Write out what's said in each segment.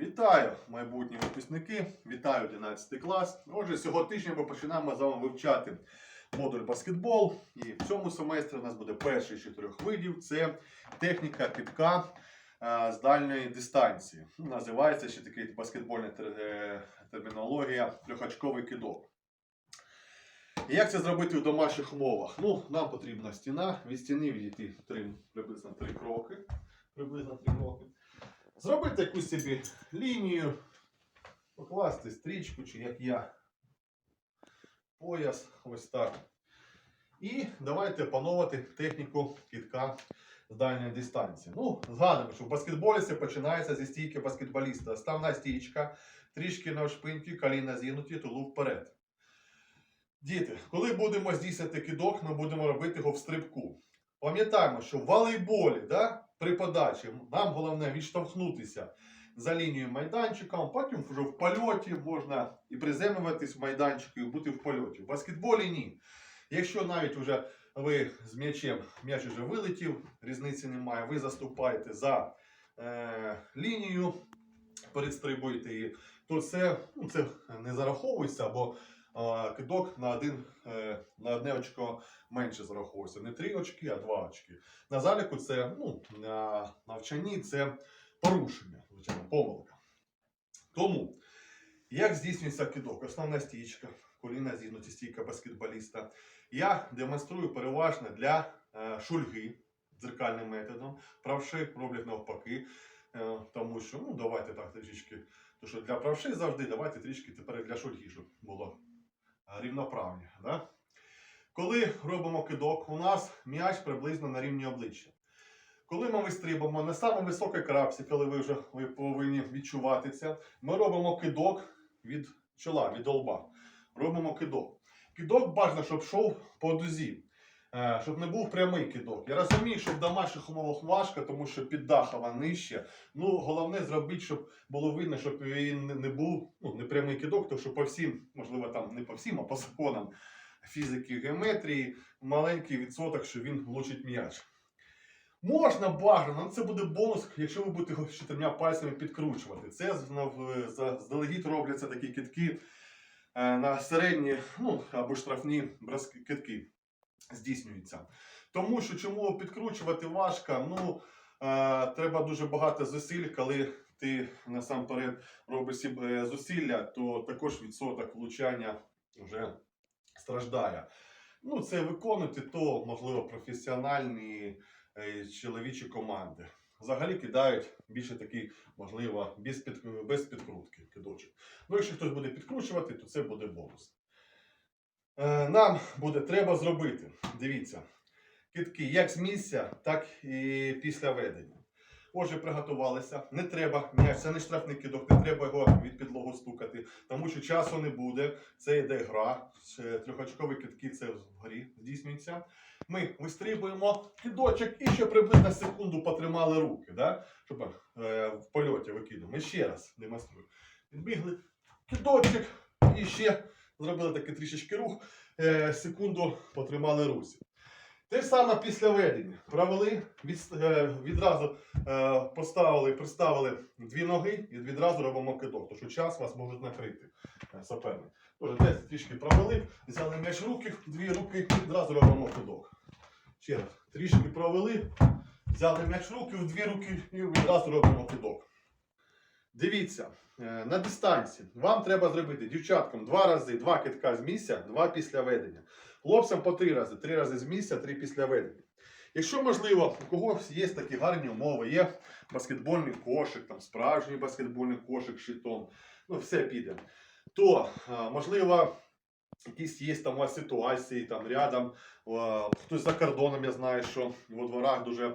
Вітаю, майбутні випускники! Вітаю 11 клас. Отже, цього тижня ми починаємо з вами вивчати модуль баскетбол. І в цьому семестрі у нас буде перший з чотирьох видів. Це техніка кидка е, з дальньої дистанції. Ну, Називається ще такий баскетбольна е, термінологія трьохочковий кидок. І як це зробити в домашніх умовах? Ну, нам потрібна стіна. Від стіни відійти приблизно 3 кроки. Приблизно 3 кроки. Зробити якусь собі лінію, покласти стрічку, чи як я, пояс, ось так. І давайте опановувати техніку кітка з дальньої дистанції. Ну, згадуємо, що в баскетболі це починається зі стійки баскетболіста. Ставна стійка, трішки навшпиньки, коліна зігнуті, тулуб вперед. Діти, коли будемо здійснювати кидок, ми будемо робити його в стрибку. Пам'ятаємо, що в волейболі, да, при подачі нам головне відштовхнутися за лінією майданчика, потім вже в польоті можна і приземлюватись в майданчику, і бути в польоті. В баскетболі ні. Якщо навіть вже ви з м'ячем, м'яч вже вилетів, різниці немає, ви заступаєте за е, лінію, перестрибуєте її, то це, ну, це не зараховується, бо е, кидок на, один, е, на одне очко менше зараховується. Не три очки, а два очки. На заліку це ну, на навчанні це порушення, звичайно, помилка. Тому, як здійснюється кидок? Основна стійка, коліна зігнуті стійка баскетболіста. Я демонструю переважно для е, шульги дзеркальним методом. Правши роблять навпаки. Е, тому що, ну, давайте так трішечки. То що для правши завжди давайте трішки тепер для шульги, щоб було рівноправні. Да? Коли робимо кидок, у нас м'яч приблизно на рівні обличчя. Коли ми вистрибуємо на самій високій крапці, коли ви вже ви повинні відчувати це, ми робимо кидок від чола, від лба. Робимо кидок. Кидок бажано, щоб йшов по дузі, е, щоб не був прямий кидок. Я розумію, що в домашніх умовах важко, тому що піддахова нижче. Ну, головне зробити, щоб було видно, щоб він не- був ну, не прямий кидок, тому що по всім, можливо, там не по всім, а по законам фізики, геометрії, маленький відсоток, що він влучить м'яч. Можна бажано, але це буде бонус, якщо ви будете його чотирма пальцями підкручувати. Це в- заздалегідь робляться такі китки е, на середні ну, або штрафні китки здійснюються. Тому що чому підкручувати важко? Ну, е, треба дуже багато зусиль, коли ти насамперед робиш е, зусилля, то також відсоток влучання вже страждає. Ну, це виконувати, то, можливо, професіональні е, чоловічі команди. Взагалі кидають більше такий, можливо, без, під, без підкрутки кидочок. Ну, якщо хтось буде підкручувати, то це буде бонус. Е, нам буде треба зробити. Дивіться, китки як з місця, так і після ведення. Отже, приготувалися. Не треба це не штрафний кидок, не треба його від підлогу стукати, тому що часу не буде. Це йде гра. Трьохочкові китки це вгорі здійснюється. Ми вистрибуємо кидочок і ще приблизно секунду потримали руки, да? щоб е, в польоті викидуємо. Ще раз демонструю. Відбігли кидочок і ще зробили такий трішечки рух. Е, секунду потримали руці. Те саме після ведення. Провели, від, е, відразу е, поставили, приставили дві ноги і відразу робимо кидок, тому що час вас можуть накрити е, суперник. Тож десь трішки провели, взяли м'яч руки, дві руки, відразу робимо кидок. Ще раз, трішки провели, взяли м'яч руки, в дві руки і відразу робимо кидок. Дивіться, е, на дистанції вам треба зробити дівчаткам два рази, два китка з місця, два після ведення. Хлопцям по три рази, три рази з місця, три після ведення. Якщо можливо, у когось є такі гарні умови, є баскетбольний кошик, там справжній баскетбольний кошик, щитом, ну все піде, то е, можливо. Якісь є там у вас ситуації там рядом, е, хтось за кордоном, я знаю, що у дворах дуже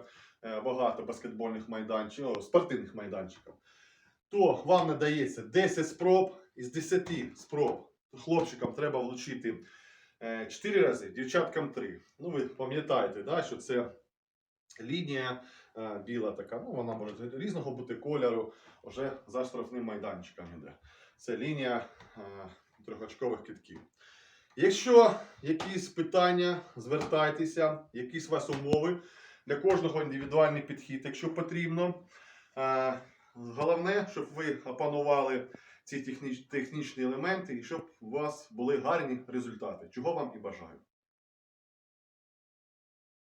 багато баскетбольних майданчиків, спортивних майданчиків. То вам надається 10 спроб із 10 спроб. Хлопчикам треба влучити 4 рази, дівчаткам 3. Ну, ви пам'ятаєте, да, що це лінія е, біла така, ну вона може різного бути кольору, вже за штрафним майданчиком іде. Це лінія е, трьохочкових китків. Якщо якісь питання, звертайтеся, якісь у вас умови, для кожного індивідуальний підхід, якщо потрібно. Головне, щоб ви опанували ці техніч- технічні елементи і щоб у вас були гарні результати. Чого вам і бажаю.